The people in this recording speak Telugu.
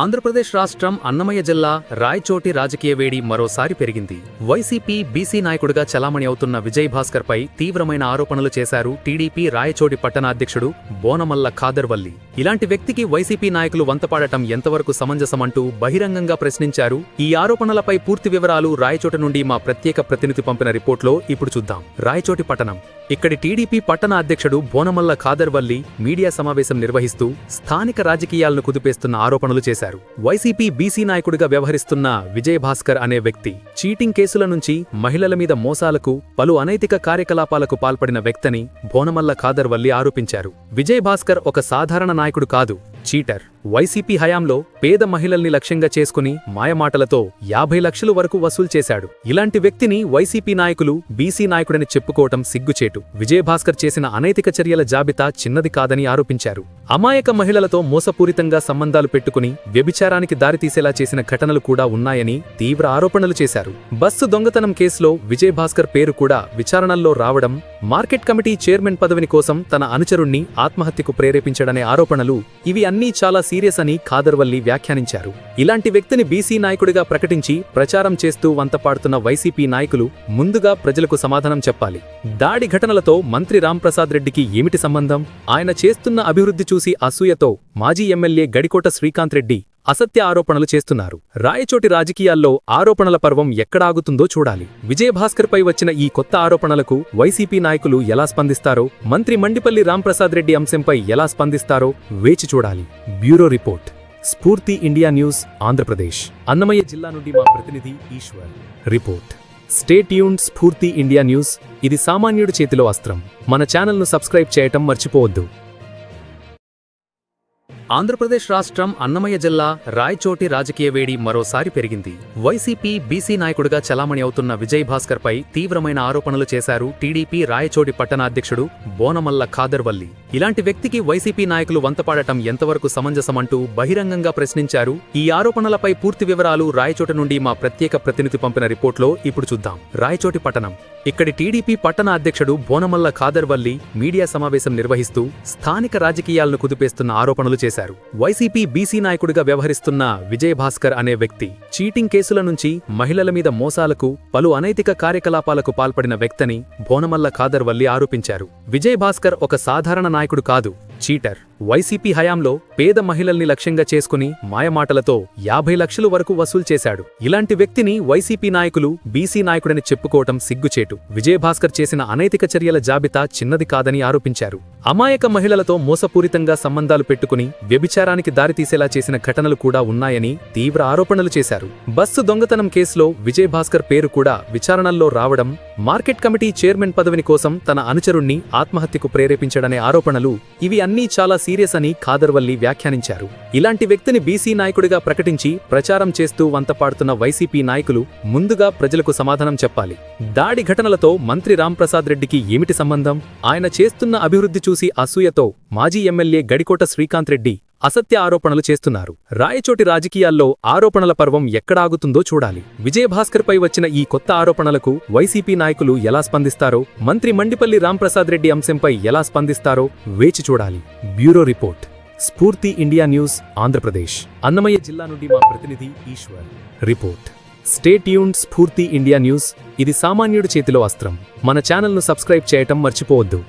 ఆంధ్రప్రదేశ్ రాష్ట్రం అన్నమయ్య జిల్లా రాయచోటి రాజకీయ వేడి మరోసారి పెరిగింది. వైసీపీ బీసీ నాయకుడిగా చలామణి అవుతున్న విజయ్ భాస్కర్ పై తీవ్రమైన ఆరోపణలు చేశారు టీడీపీ రాయచోటి పట్టణాధ్యక్షుడు బోనమల్ల ఖాదర్వల్లి. ఇలాంటి వ్యక్తికి వైసీపీ నాయకులు వంతపాడటం ఎంతవరకు సమంజసమంటూ బహిరంగంగా ప్రశ్నించారు. ఈ ఆరోపణలపై పూర్తి వివరాలు రాయచోటి నుండి మా ప్రత్యేక ప్రతినిధి పంపిన రిపోర్ట్లో ఇప్పుడు చూద్దాం. రాయచోటి పట్టణం. ఇక్కడి టీడీపీ పట్టణ అధ్యక్షుడు బోనమల్ల ఖాదర్వల్లి మీడియా సమావేశం నిర్వహిస్తూ స్థానిక రాజకీయాలను కుదిపేస్తున్న ఆరోపణలు చేశారు. వైసీపీ బీసీ నాయకుడిగా వ్యవహరిస్తున్న విజయభాస్కర్ అనే వ్యక్తి చీటింగ్ కేసుల నుంచి మహిళల మీద మోసాలకు పలు అనైతిక కార్యకలాపాలకు పాల్పడిన వ్యక్తని భోనమల్ల ఖాదర్వల్లి ఆరోపించారు. విజయభాస్కర్ ఒక సాధారణ నాయకుడు కాదు చీటర్. వైసీపీ హయాంలో పేద మహిళల్ని లక్ష్యంగా చేసుకుని మాయమాటలతో యాభై లక్షలు వరకు వసూలు చేశాడు. ఇలాంటి వ్యక్తిని వైసీపీ నాయకులు బీసీ నాయకుడని చెప్పుకోవటం సిగ్గుచేటు. విజయభాస్కర్ చేసిన అనైతిక చర్యల జాబితా చిన్నది కాదని ఆరోపించారు. అమాయక మహిళలతో మోసపూరితంగా సంబంధాలు పెట్టుకుని వ్యభిచారానికి దారితీసేలా చేసిన ఘటనలు కూడా ఉన్నాయని తీవ్ర ఆరోపణలు చేశారు. బస్సు దొంగతనం కేసులో విజయభాస్కర్ పేరు కూడా విచారణల్లో రావడం మార్కెట్ కమిటీ చైర్మన్ పదవిని కోసం తన అనుచరుణ్ణి ఆత్మహత్యకు ప్రేరేపించడనే ఆరోపణలు ఇవి అన్నీ చాలా సీరియస్ అని ఖాదర్వల్లి వ్యాఖ్యానించారు. ఇలాంటి వ్యక్తిని బీసీ నాయకుడిగా ప్రకటించి ప్రచారం చేస్తూ వంతపాడుతున్న వైసీపీ నాయకులు ముందుగా ప్రజలకు సమాధానం చెప్పాలి. దాడి ఘటనలతో మంత్రి రాంప్రసాద్ రెడ్డికి ఏమిటి సంబంధం? ఆయన చేస్తున్న అభివృద్ధి చూసి అసూయతో మాజీ ఎమ్మెల్యే గడికోట శ్రీకాంత్ రెడ్డి అసత్య ఆరోపణలు చేస్తున్నారు. రాయచోటి రాజకీయాల్లో ఆరోపణల పర్వం ఎక్కడాగుతుందో చూడాలి. విజయభాస్కర్పై వచ్చిన ఈ కొత్త ఆరోపణలకు వైసీపీ నాయకులు ఎలా స్పందిస్తారో మంత్రి మండిపల్లి రాంప్రసాద్ రెడ్డి అంశంపై ఎలా స్పందిస్తారో వేచి చూడాలి. Bureau report. Spoorthi India news Andhra Pradesh. Annamayya జిల్లా నుండి మా ప్రతినిధి ఈశ్వర్. రిపోర్ట్. స్టేట్ యూన్ స్ఫూర్తి ఇండియా న్యూస్. ఇది సామాన్యుడి చేతిలో అస్త్రం. మన ఛానల్ను సబ్స్క్రైబ్ చేయటం మర్చిపోవద్దు. ఆంధ్రప్రదేశ్ రాష్ట్రం అన్నమయ్య జిల్లా రాయచోటి రాజకీయ వేడి మరోసారి పెరిగింది. వైసీపీ బీసీ నాయకుడిగా చలామణి అవుతున్న విజయ్ భాస్కర్ పై తీవ్రమైన ఆరోపణలు చేశారు టీడీపీ రాయచోటి పట్టణాధ్యక్షుడు బోనమల్ల ఖాదర్వల్లి. ఇలాంటి వ్యక్తికి వైసీపీ నాయకులు వంతపాడటం ఎంతవరకు సమంజసమంటూ బహిరంగంగా ప్రశ్నించారు. ఈ ఆరోపణలపై పూర్తి వివరాలు రాయచోటి నుండి మా ప్రత్యేక ప్రతినిధి పంపిన రిపోర్ట్లో ఇప్పుడు చూద్దాం. రాయచోటి పట్టణం. ఇక్కడి టీడీపీ పట్టణ అధ్యక్షుడు బోనమల్ల ఖాదర్వల్లి మీడియా సమావేశం నిర్వహిస్తూ స్థానిక రాజకీయాలను కుదిపేస్తున్న ఆరోపణలు చేశారు. వైసీపీ బీసీ నాయకుడిగా వ్యవహరిస్తున్న విజయభాస్కర్ అనే వ్యక్తి చీటింగ్ కేసుల నుంచి మహిళల మీద మోసాలకు పలు అనైతిక కార్యకలాపాలకు పాల్పడిన వ్యక్తని బోనమల్ల ఖాదర్వల్లి ఆరోపించారు. విజయ్ భాస్కర్ ఒక సాధారణ నాయకుడు కాదు చీటర్. వైసీపీ హయాంలో పేద మహిళల్ని లక్ష్యంగా చేసుకుని మాయమాటలతో యాభై లక్షలు వరకు వసూలు చేశాడు. ఇలాంటి వ్యక్తిని వైసీపీ నాయకులు బీసీ నాయకుడని చెప్పుకోవటం సిగ్గుచేటు. విజయభాస్కర్ చేసిన అనైతిక చర్యల జాబితా చిన్నది కాదని ఆరోపించారు. అమాయక మహిళలతో మోసపూరితంగా సంబంధాలు పెట్టుకుని వ్యభిచారానికి దారితీసేలా చేసిన ఘటనలు కూడా ఉన్నాయని తీవ్ర ఆరోపణలు చేశారు. బస్సు దొంగతనం కేసులో విజయభాస్కర్ పేరు కూడా విచారణల్లో రావడం మార్కెట్ కమిటీ చైర్మన్ పదవిని కోసం తన అనుచరుణ్ణి ఆత్మహత్యకు ప్రేరేపించడనే ఆరోపణలు ఇవి అన్నీ చాలా సీరియస్ అని ఖాదర్వల్లి వ్యాఖ్యానించారు. ఇలాంటి వ్యక్తిని బీసీ నాయకుడిగా ప్రకటించి ప్రచారం చేస్తూ వంతపాడుతున్న వైసీపీ నాయకులు ముందుగా ప్రజలకు సమాధానం చెప్పాలి. దాడి ఘటనలతో మంత్రి రాంప్రసాద్ రెడ్డికి ఏమిటి సంబంధం? ఆయన చేస్తున్న అభివృద్ధి చూసి అసూయతో మాజీ ఎమ్మెల్యే గడికోట శ్రీకాంత్ రెడ్డి అసత్య ఆరోపణలు చేస్తున్నారు. రాయచోటి రాజకీయాల్లో ఆరోపణల పర్వం ఎక్కడాగుతుందో చూడాలి. విజయభాస్కర్పై వచ్చిన ఈ కొత్త ఆరోపణలకు వైసీపీ నాయకులు ఎలా స్పందిస్తారో మంత్రి మండిపల్లి రాంప్రసాద్ రెడ్డి అంశంపై ఎలా స్పందిస్తారో వేచి చూడాలి. Bureau report. Spoorthi India news Andhra Pradesh. Annamayya జిల్లా నుండి మా ప్రతినిధి ఈశ్వర్. రిపోర్ట్. స్టేట్ యూన్ స్ఫూర్తి ఇండియా న్యూస్. ఇది సామాన్యుడి చేతిలో అస్త్రం. మన ఛానల్ను సబ్స్క్రైబ్ చేయటం మర్చిపోవద్దు.